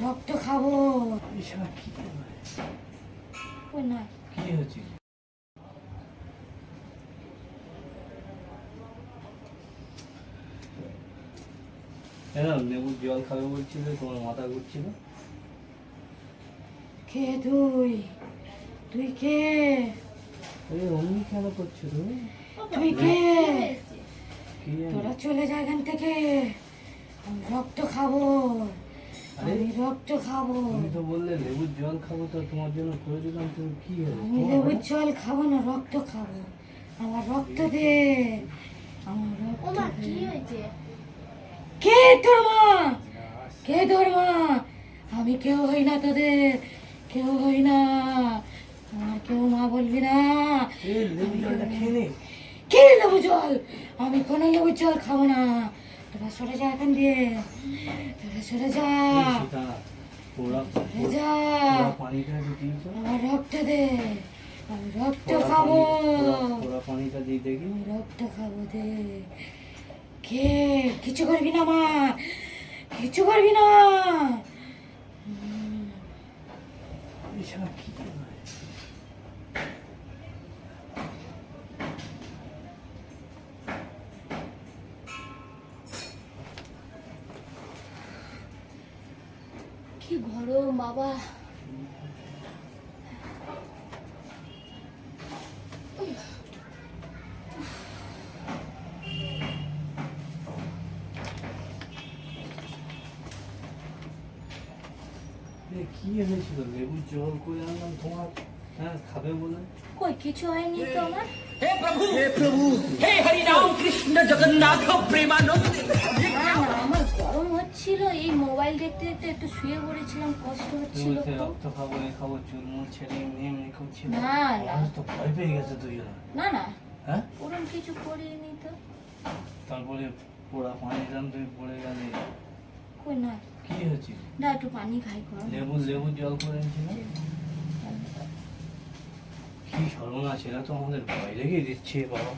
রক্ত খাব? ওই না। কি হয়েছে? লেবুর জল খাবে বলছিল তোমার মাথা ঘুরছিল? কে তুই? তুই কে? আরে অমনি কেন করছ তুমি? তুই কে? তোরা চলে যা এখান থেকে। রক্ত খাব। আমি রক্ত খাব। তুমি তো বললে লেবুর জল খাব তো তোমার জন্য করে দিলাম তুমি কি আমি লেবুর জল খাব না রক্ত খাব। আমার রক্ত দে। আমার রক্ত কি হয়েছে? কে তোর মা? কে তোর মা? আমি কেউ হই না তোদের কেউ হই না। আমার কেউ মা বলবি না। এ লেবু জলটা খেয়ে নে। কে লেবু জল? আমি কোনো লেবু জল খাব না। তোরা সরে যা এখান দিয়ে। তোরা সরে যা। সরে যা। আমার রক্ত দে। আমি রক্ত খাব। পানি- পোড়া- পোড়া পানিটা দিয়ে দেখি। রক্ত খাব দে। কে? কিছু করবি না মা? কিছু করবি না। কি কি গরম বাবা। কি হয়েছিল লেবু জল করে আনলাম তোমার? হ্যাঁ খাবে বলে। কই কিছু হয়নি তো আমার? হে প্রভু! হে প্রভু! হে হরি রাম কৃষ্ণ জগন্নাথ প্রেমানন্দ। হচ্ছিল এই মোবাইল দেখতে দেখতে একটু শুয়ে পড়েছিলাম কষ্ট হচ্ছিল রক্ত খাব খাব চুরমুর ছেড়ে এমনি এমনি করছিল না। মানুষ তো ভয় পেয়ে গেছে দুজন। না না। হ্যাঁ? কিছু করিনি তো। তারপরে পোড়া পানি দাম তুমি পড়ে গেলে। কই না। কি হয়েছিল? না একটু পানি খাই গরম লেবু লেবু জল করে এনেছিল? কি সর্বনাশ এরা তো আমাদের ভয় লেগে দিচ্ছে বাবা।